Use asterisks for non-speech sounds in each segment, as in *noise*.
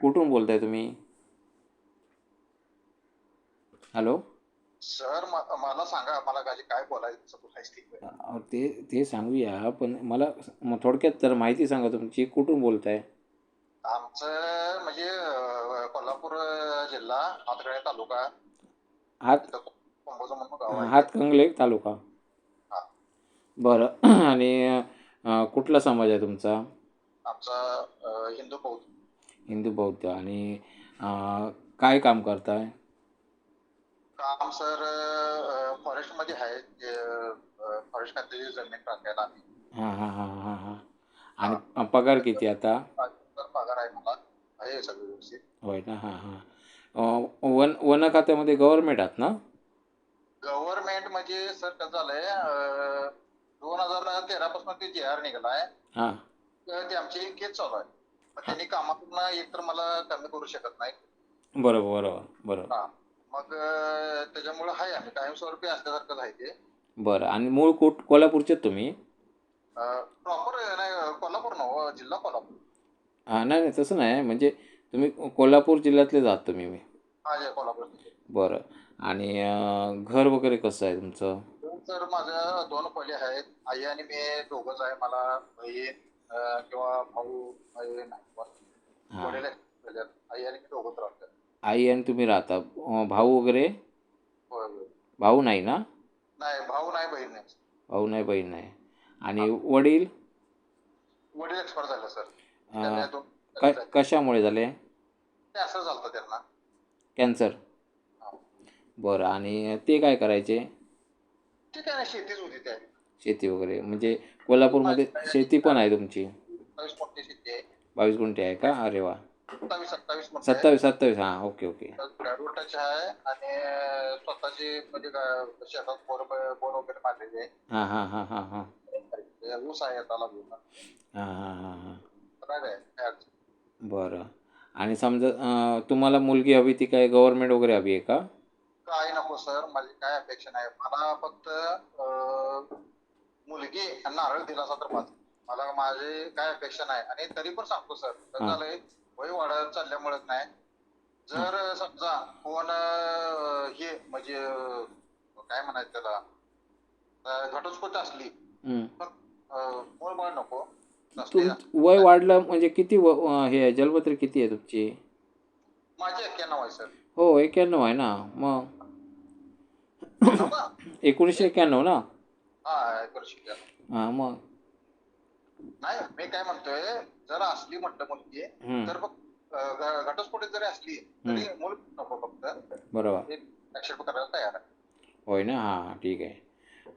कुठून बोलताय तुम्ही? हॅलो? सर मला सांगा मला काय काय बोलायचं ते. ते ते सांगूया पण मला मग थोडक्यात तर माहिती सांगा तुमची कुठून बोलताय? आमचं म्हणजे कोल्हापूर जिल्हा हातकळी तालुका. हात हातकंगले तालुका. हा. बरं *clears throat* आणि कुठला समाज आहे तुमचा? आमचा हिंदू बौद्ध हिंदू बौद्ध आणि अं, काय काम करताय? काम सर फॉरेस्टमध्ये आहे. फॉरेस्ट खात्याची जमीन टाकायला आम्ही. हां हां हां हां हां. आणि पगार किती आता? तर पगार आहे मला. आहे सगळं व्यवस्थित. होय ना? हां हां. अं, वन वन खात्यामध्ये गव्हर्नमेंट आहात ना? गव्हर्नमेंट म्हणजे सर कसं झालंय दोन हजार तेरा पासून ते जे आर निघालाय. हां. तर ते आमची केस चालू आहे त्यांनी कामातून एक तर मला कमी करू शकत नाही. बरोबर बरोबर बरोबर. हा मग त्याच्यामुळे आहे आम्ही. कायमस्वरूपी असल्यासारखंच आहे ते. बरं आणि मूळ कुठ कोल्हापूरचे तुम्ही? प्रॉपर नाही कोल्हापूर नव जिल्हा कोल्हापूर. हां नाही नाही तसं नाही म्हणजे तुम्ही कोल्हापूर जिल्ह्यातले जात तुम्ही. मी हा जे कोल्हापूर बरं आणि अं, घर वगैरे कसं आहे तुमचं? तर माझ्या दोन खोली आहेत. आई आणि मी दोघंच आहे मला बहीण किंवा भाऊ हां. वडील आहेत त्याच्यात. आई आणि मी दोघंच राहतात. आई आणि तुम्ही राहता. अं, भाऊ वगैरे? होय होय. भाऊ नाही ना? नाही भाऊ नाही बहीण नाही. भाऊ नाही बहीण नाही. आणि वडील? वडील एक्सपायर झाले सर अं, त्यांना दोन क कशामुळे झाले? ते असं झालं त्यांना. कॅन्सर. हा. बरं आणि ते काय करायचे? ठीक आहे ना शेतीच होती त्या. शेती वगैरे. म्हणजे कोल्हापूरमध्ये शेती पण आहे तुमची? सत्तावीस मोठी शेती आहे. बावीस गुंठे आहे का? अरे वा. सत्तावीस सत्तावीस आहे. सत्तावीस सत्तावीस. हां ओके ओके. रोटाची आहे आणि स्वतःची म्हणजे शेतात बोर बोर वगैरे मारलेली आहे. हां हां हां हां हां. ते ऊस आहे त्याला घेऊन हां हां हां हां. काय नाही, काय अडचण नाही. बरं. आणि समजा अं, तुम्हाला मुलगी हवी ती काय गव्हर्नमेंट वगैरे हवी आहे का? काय नको सर. माझी काय अपेक्षा नाही. मला फक्त अं, मुलगी नारळ दिला असता तर बस मला माझी काय अपेक्षा नाही. आणि तरी पण सांगतो सर. कसं. झालंय वय वाढत चालल्यामुळेच नाही. जर समजा कोण हे म्हणजे काय म्हणायचं त्याला घटस्फोट असली. अं, मूळ बाळ नको. वय वाढलं म्हणजे किती हे जन्मतारीख किती आहे तुमची? माझी एक्क्याण्णव आहे सर. हो एक्क्याण्णव आहे ना. मग? एकोणीसशे एक्क्याण्णव ना? एकोणीसशे एक्क्याण्णव. हां मग? नाही मी काय म्हणतोय जर असली म्हटलं मुलगी तर फक्त अं, घ- घटस्फोटीत जरी असली तरी मूल नको फक्त. बरोबर. करायला तयार आहे. होय ना? हां ठीक आहे.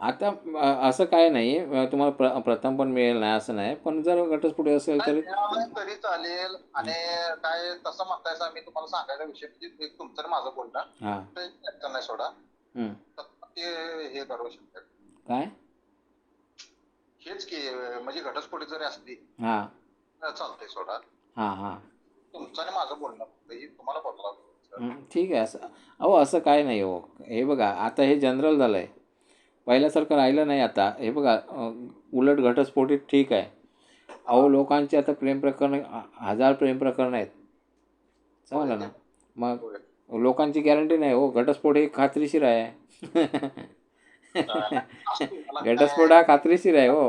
आता अं, असं काय नाही अं, तुम्हाला प्र प्रथम पण मिळेल नाही असं नाही पण जर घटस्फोटी असेल तर तरी चालेल. आणि काय तसं म्हणतायचा मी तुम्हाला सांगायचा विषय म्हणजे एक तुमचं आणि माझं बोलणं हां. ते अडचण नाही सोडा. हं. ते हे करू शकतात. काय? हेच की म्हणजे घटस्फोटीत जरी असली हां. चालतंय सोडा. हां हां. तुमचं आणि माझं बोलणं हे तुम्हाला बोलला ठीक आहे. असं अहो असं काय नाही हो. हे बघा आता हे जनरल झालं आहे पहिल्यासारखं राहिलं नाही आता. हे बघा उलट घटस्फोटीत ठीक आहे. अहो लोकांचे आता प्रेम प्रकरण हजार प्रेम प्रकरण आहेत. समजलं ना? मग लोकांची गॅरंटी नाही. हो घटस्फोट हे खात्रीशीर आहे. *laughs* *laughs* घटस्फोट हा खात्रीशीर आहे हो.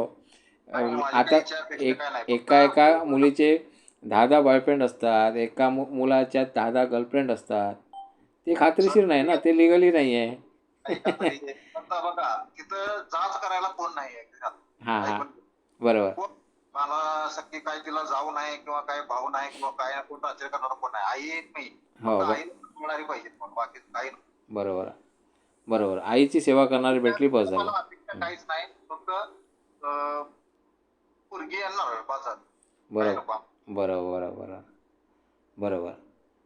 आता एक एका एका मुलीचे दहा दहा बॉयफ्रेंड असतात एका मु मुलाच्या दहा दहा गर्लफ्रेंड असतात. ते खात्रीशीर नाही ना ते लिगली नाही आहे हां. हां बरोबर. मला सख्खी काय तिला जाऊ नाही किंवा काय भाऊ नाही किंवा काय कोण टाचर करणारा कोण नाही. आई नाही हो ब- आई मिळणारी पाहिजे बाकी काही. बरोबर. बरोबर. आईची सेवा करणारी भेटली बस झालं. काहीच नाही? फक्त अं, पोरगी येणार बरोबर. बरोबर बरोबर बरोबर. बरोबर.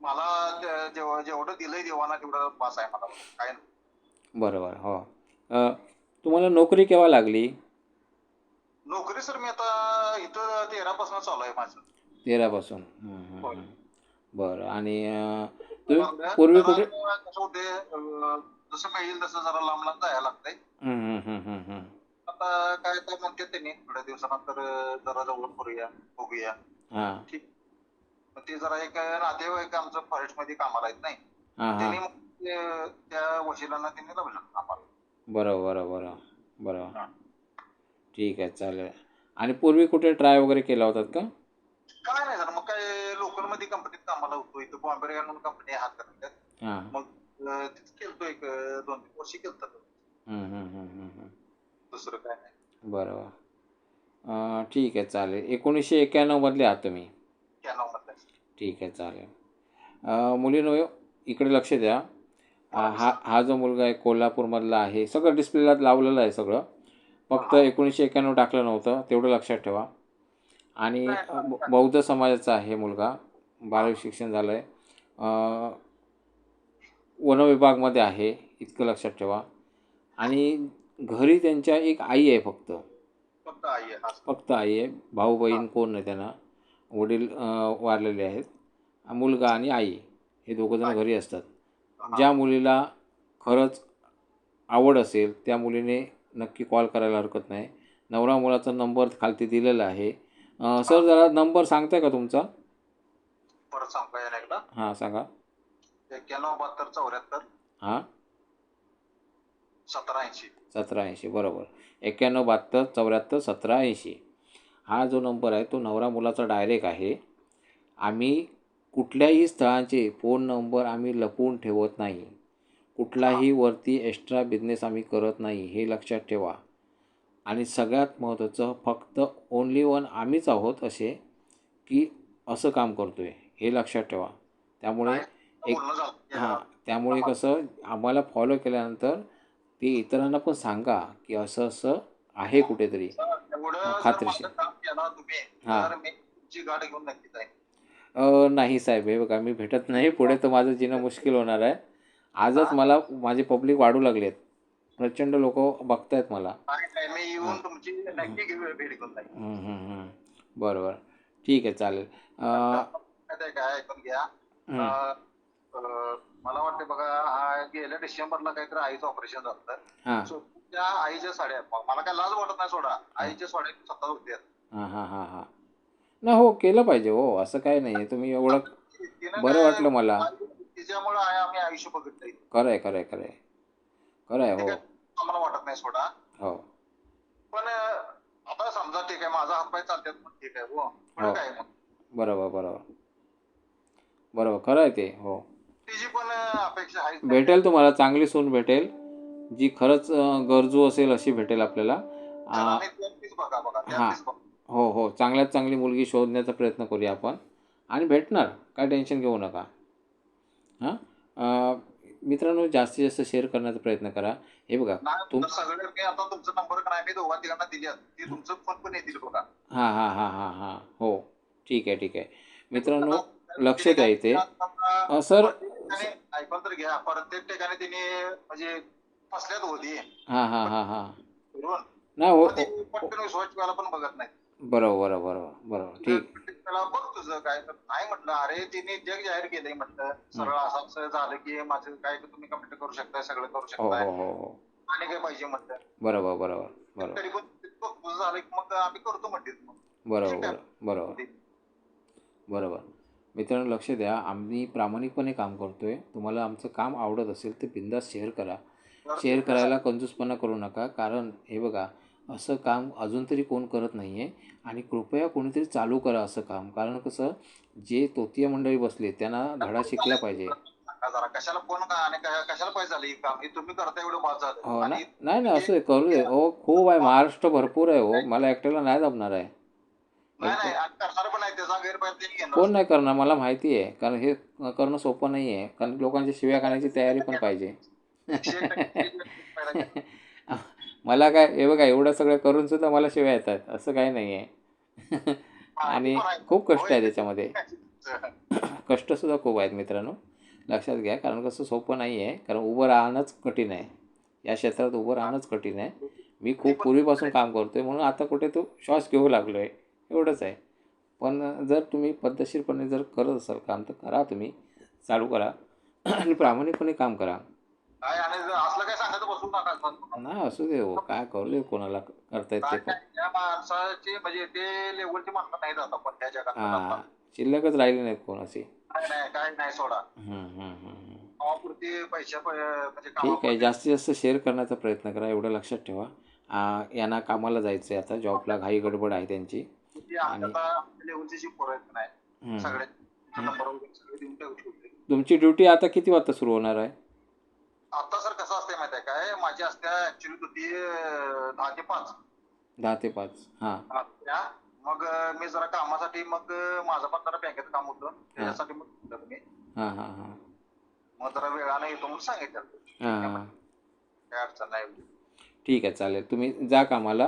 मला ते- जेव- जेवढं दिलंय देवाना तेवढं पास आहे मला. काय नाही. बरोबर हो. अ, तुम्हाला नोकरी केव्हा लागली? नोकरी सर मी आता इथं तेरापासून चालू आहे माझं. तेरापासून. होय. हं. बरं. आणि अ, तुम्ही पूर्वी कुठे कसं होते जसं मिळेल तसं जरा लांब लांब जायला लागतंय. आता काय तर म्हणते त्यांनी? थोड्या दिवसानंतर जरा जवळ करूया बघूया. हां. ठीक. मग ते जरा एक नातेवाईक आमचं फॉरेस्टमध्ये कामाला आहेत नाही? त्यांनी मग त्या वशिलांना त्यांनी लावलं आम्हाला बरं बरं बरं बरं. ठीक आहे चालेल. आणि पूर्वी कुठे ट्राय वगैरे केला होतात का? काय नाही सर मग काय लोकलमध्ये कंपनीत कामाला होतो. इथं बॉम्बे म्हणून कंपनी हात करतात मग तिथं केलतो एक अं, दोन तीन वर्षी केलतो. दुसरं काय नाही. बरोबर अं, ठीक आहे चालेल. एकोणीसशे एक्क्याण्णवमधले आहात तुम्ही. ठीक आहे चालेल. अं, मुलीनो इकडे लक्ष द्या. अं, हा. हा जो मुलगा आहे कोल्हापूरमधला आहे सगळं डिस्प्लेला लावलेलं आहे सगळं. फक्त एकोणीसशे एक्क्याण्णव टाकलं नव्हतं तेवढं लक्षात ठेवा. आणि अं, बौद्ध समाजाचा आहे मुलगा. बारावी शिक्षण झालं आहे वनविभागमध्ये आहे इतकं लक्षात ठेवा. आणि घरी त्यांच्या एक आई आहे फक्त. फक्त आई आहे. फक्त आई आहे. भाऊ बहीण कोण नाही त्यांना? वडील वारलेले आहेत. मुलगा आणि आई हे दोघंजण घरी असतात. ज्या मुलीला खरंच आवड असेल त्या मुलीने नक्की कॉल करायला हरकत नाही. नवरा मुलाचा नंबर खालती दिलेला आहे. सर जरा नंबर सांगताय का तुमचा? परत सांगू का याला एकदा? हां सांगा. एक्क्याण्णव बहात्तर चौऱ्याहत्तर. हां? सतरा ऐंशी सतरा ऐंशी बरोबर. एक्क्याण्णव बहात्तर चौऱ्याहत्तर सतरा ऐंशी हा जो नंबर आहे तो नवरा मुलाचा डायरेक्ट आहे. आम्ही कुठल्याही स्थळांचे फोन नंबर आम्ही लपवून ठेवत नाही. कुठलाही वरती एक्स्ट्रा बिझनेस आम्ही करत नाही हे लक्षात ठेवा. आणि सगळ्यात महत्त्वाचं फक्त ओनली वन आम्हीच आहोत असे की असं काम करतो आहे हे लक्षात ठेवा. त्यामुळे एक हां त्यामुळे कसं आम्हाला फॉलो केल्यानंतर ते इतरांना पण सांगा की असं असं आहे कुठेतरी. खात्रीशीर. हा. नाही साहेब हे बघा मी भेटत नाही. पुढे तर माझं जिणं मुश्किल होणार आहे. आजच मला माझे पब्लिक वाढू लागलेत. प्रचंड लोक बघतायत मला. बरोबर. ठीक आहे चालेल. काय ऐकून घ्या. मला वाटतं बघा हा गेल्या डिसेंबरला काहीतरी आईचं ऑपरेशन झालं हां. So, त्या आईच्या साड्या मला काय लाज वाटत नाही सोडा. आईच्या साड्या स्वतः होत्या हां हां हां हां. ना हो केलं पाहिजे हो. असं काही नाही तुम्ही एवढं बरं काय- वाटलं मला. तिच्यामुळे आम्ही आयुष्य बघितलंय. खरं आहे खरं आहे खरं आहे खरं आहे. ते हो काय आम्हाला वाटत नाही सोडा. हो. पण आता समजा ठीक आहे माझा हातपाय चालतात पण ठीक आहे हो. हो. काय? बरोबर बरोबर. बरोबर खरं आहे ते हो. तिची पण अपेक्षा आहे भेटेल तुम्हाला चांगली सून भेटेल. जी खरंच गरजू असेल अशी भेटेल आपल्याला. हा. हो हो. चांगल्यात चांगली मुलगी शोधण्याचा प्रयत्न करूया आपण. आणि भेटणार काय टेन्शन घेऊ नका. हां? मित्रांनो जास्तीत जास्त शेअर करण्याचा प्रयत्न करा. हे बघा तुम- आता तुमचा नंबर नाही मी दोघा तिघांना ती तुमचं फोन पण येतील बघा. हां हां हां हां हां. हो. ठीक आहे ठीक आहे. मित्रांनो लक्ष द्या इथे. अं, सर आणि ऐकून तर घ्या प्रत्येक ठिकाणी तिने म्हणजे फसल्यात होती. हां हां हां हां. फिरून. नाही हो पटकन विश्वास ठेवायला पण बघत नाही. बरोबर बरोबर बरोबर ठीक. त्याला बघ तुझं काय तर. नाही म्हटलं अरे तिने जग जाहीर केलंय म्हटलं. सरळ असं असं झालं की माझं काय तुम्ही कंप्लीट करू शकताय सगळं करू हो शकताय. हो हो. हो आणि काय पाहिजे म्हटलं? बरोबर बरोबर बरोबर. तरी पण तुझं झालं की मग आम्ही करतो म्हणते. मग. बरोबर बरोबर. बरोबर. मित्रांनो लक्ष द्या. आम्ही प्रामाणिकपणे काम करतोय. तुम्हाला आमचं काम आवडत असेल तर बिंदास शेअर करा. शेअर करायला कंजूसपणा करू नका. कारण हे बघा असं काम अजून तरी कोण करत नाही आहे आणि कृपया कोणीतरी चालू करा असं काम. कारण कसं जे तोतीय मंडळी बसले त्यांना धडा शिकला पाहिजे. जरा कशाला फोन का आणि काय- कशाला पाहिजे झालं हे काम? हे तुम्ही करता एवढं बाद झालं हो ना. नाही नाही असं करू दे हो खूप आहे. महाराष्ट्र भरपूर आहे हो. मला एकट्याला नाही जमणार आहे. कोण नाही करणार? मला माहिती आहे कारण हे करणं सोपं नाही आहे कारण लोकांच्या शिव्या खाण्याची तयारी पण पाहिजे. *laughs* मला काय हे बघा एवढं सगळं करून सुद्धा मला शिव्या येतात असं काही नाही आहे. आणि. खूप कष्ट आहे त्याच्यामध्ये. *laughs* कष्टसुद्धा खूप आहेत मित्रांनो लक्षात घ्या कारण कसं सोपं नाही आहे कारण उभं राहणंच कठीण आहे. या क्षेत्रात उभं राहणंच कठीण आहे. मी खूप पूर्वीपासून काम करतो आहे म्हणून आता कुठे तो श्वास घेऊ लागलो आहे एवढंच आहे. पण जर तुम्ही पद्धतशीरपणे जर करत असाल काम तर करा तुम्ही. चालू करा. आणि प्रामाणिकपणे काम करा. काय आणि जर असलं काय सांगायचं बसू नका. नाही असू दे हो. काय करू दे कोणाला करता येत ते काय पण. काय, त्या माणसाची म्हणजे ते लेवलची माणसं त्या जगात. हां शिल्लकच राहिले नाहीत कोणाचे. नाही नाही काय नाही सोडा. हम्म, हम्म, हम्म, हम्म. कामापुरती पैसे प- म्हणजे ठीक आहे. कामापुरती जास्तीत जास्त शेअर करण्याचा प्रयत्न करा. एवढं लक्षात ठेवा. आ, यांना कामाला जायचं आहे आता. जॉबला घाई गडबड आहे त्यांची. आणि- आता लेवलची जी पोरं आहेत नाही. सगळे नंबर वगैरे सगळे देऊन ठेवले होते. तुमची ड्युटी आता किती वाजता सुरू होणार आहे? आता सर कसं असते माहिती आहे काय? माझी असते ऍक्च्युली होती दहा ते पाच. दहा ते पाच हां. मग मी जरा कामासाठी मग माझं पण जरा बँकेत काम होतं. त्याच्यासाठी मग मी. हां हां हां. मग जरा वेळानं येतो म्हणून सांगितलं. काय अडचण नाही. ठीक आहे चालेल. तुम्ही जा कामाला.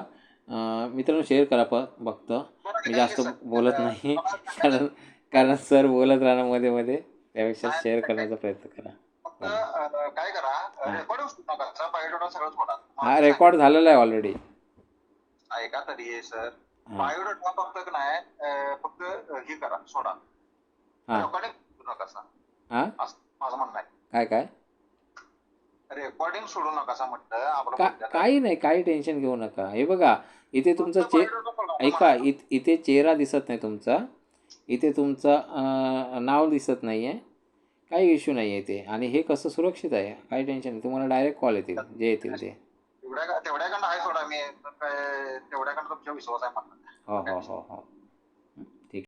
मित्रांनो शेअर करा प बघतं. मी जास्त बोलत नाही. कारण कारण सर बोलत राहणार मध्ये मध्ये. त्यापेक्षा शेअर करण्याचा प्रयत्न करा. फक्त काय करा हा रेकॉर्ड झालेला आहे ऑलरेडी ऐका तरी सर बायोडेटा फक्त नाही फक्त हे करा सोडा. हां. रेकॉर्डिंग नका हां? माझं म्हणणं आहे. काय काय? रेकॉर्डिंग सोडू नका असं म्हटलं. काही नाही काही टेन्शन घेऊ नका. हे बघा इथे तुमचं चे. ऐका इत इथे चेहरा दिसत नाही तुमचा. इथे तुमचं नाव दिसत नाही आहे काही इश्यू नाही आहे इथे. आणि हे कसं सुरक्षित आहे? काही टेन्शन नाही. तुम्हाला डायरेक्ट कॉल येतील. जे येतील ते. तेवढ्या तेवढ्याकडनं आहे सोडा. मी विश्वास आहे हो हो हो हो.